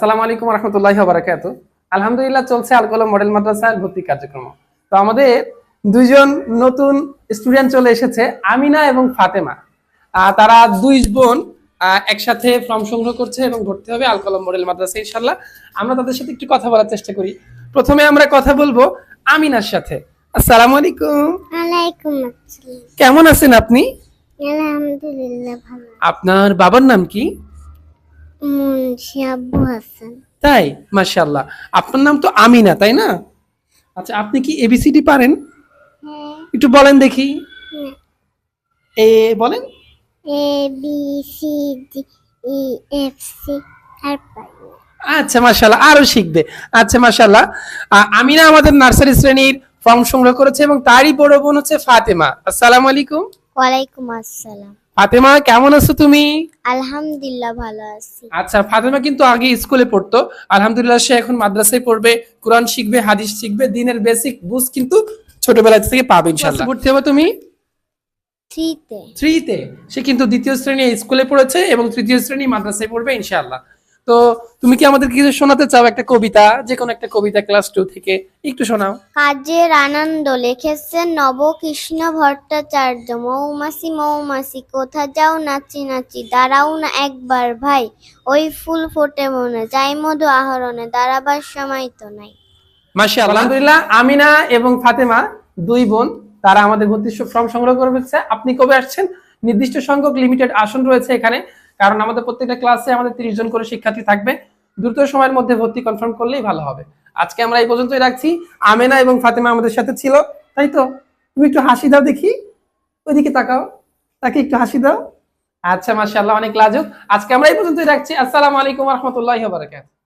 আসসালামু আলাইকুম রহমতুল্লাহ বারাকাত আলহামদুলিল্লাহ চলছে আলকলম মডেল মাদ্রাসার ভর্তি কার্যক্রম। তো আমাদের দুইজন নতুন স্টুডেন্ট চলে এসেছে আমিনা এবং ফাতেমা। তারা দুই বোন একসাথে ফর্ম সংগ্রহ করছে এবং ভর্তি হবে আলকলম মডেল মাদ্রাসা ইনশাল্লাহ আমরা তাদের সাথে একটু কথা বলার চেষ্টা করি। প্রথমে আমরা কথা বলব আমিনার সাথে। আসসালামু আলাইকুম। ওয়ালাইকুম আসসালাম। কেমন আছেন আপনি? আলহামদুলিল্লাহ ভালো। আপনার বাবার নাম কি? মুন্সি আব্বু হাসান তাই? মাশাআল্লাহ। আপনার নাম তো আমিনা তাই না? আচ্ছা আপনি কি এবিসিডি পারেন? হ্যাঁ। একটু বলেন দেখি। এ বলেন। A B C D E F C R আচ্ছা মাশাআল্লাহ আরও শিখবে। আচ্ছা মাশাআল্লাহ আমিনা আমাদের নার্সারি শ্রেণির ফর্ম সংগ্রহ করেছে এবং তারই বড় বোন হচ্ছে ফাতেমা। আসসালামু আলাইকুম। ওয়ালাইকুম আসসালাম। ফাতেমা কেমন আছো তুমি? আলহামদুলিল্লাহ ভালো আছি। আচ্ছা ফাতেমা কিন্তু আগে স্কুলে পড়তো। আলহামদুলিল্লাহ সে এখন মাদ্রাসায় পড়বে কোরআন শিখবে হাদিস শিখবে দিনের বেসিক বুঝ কিন্তু ছোটবেলা থেকে পাবে ইনশাআল্লাহ। পড়তে হবে তুমি? থ্রিতে থ্রিতে সে কিন্তু দ্বিতীয় শ্রেণি স্কুলে পড়েছে এবং তৃতীয় শ্রেণি মাদ্রাসায় পড়বে ইনশাআল্লাহ। তো তুমি কি আমাদের কিছু শোনাতে চাও? একটা কবিতা যে কোনো একটা কবিতা ক্লাস টু থেকে। একটু শোনাও। কাজের আনন্দ লিখেছেন নবকৃষ্ণ ভট্টাচার্য। মৌমাছি মৌমাছি কোথা যাও নাচি নাচি দাঁড়াও না একবার ভাই। ওই ফুল ফোটে মনে যাই মধু আহরণে দাঁড়াবার সময় তো নাই। মাশাআল্লাহ। আলহামদুলিল্লাহ আমিনা এবং ফাতেমা দুই বোন তারা আমাদের ভর্তি ফর্ম সংগ্রহ করে আপনি কবে আসছেন? নির্দিষ্ট সংখ্যক লিমিটেড আসন রয়েছে এখানে। কারণ আমাদের প্রত্যেকটা ক্লাসে আমাদের তিরিশ জন করে শিক্ষার্থী থাকবে। দ্রুত সময়ের মধ্যে ভর্তি কনফার্ম করলেই ভালো হবে। আজকে আমরা এই পর্যন্তই রাখছি। আমেনা এবং ফাতেমা আমাদের সাথে ছিল, তাই তো? তুমি একটু হাসি দাও দেখি। ওইদিকে তাকাও। তাকে একটু হাসি দাও। আচ্ছা মাশাআল্লাহ, অনেক লাজুক। আজকে আমরা এই পর্যন্তই রাখছি। আসসালামু আলাইকুম রহমতুল্লাহ বারাকাতুহু।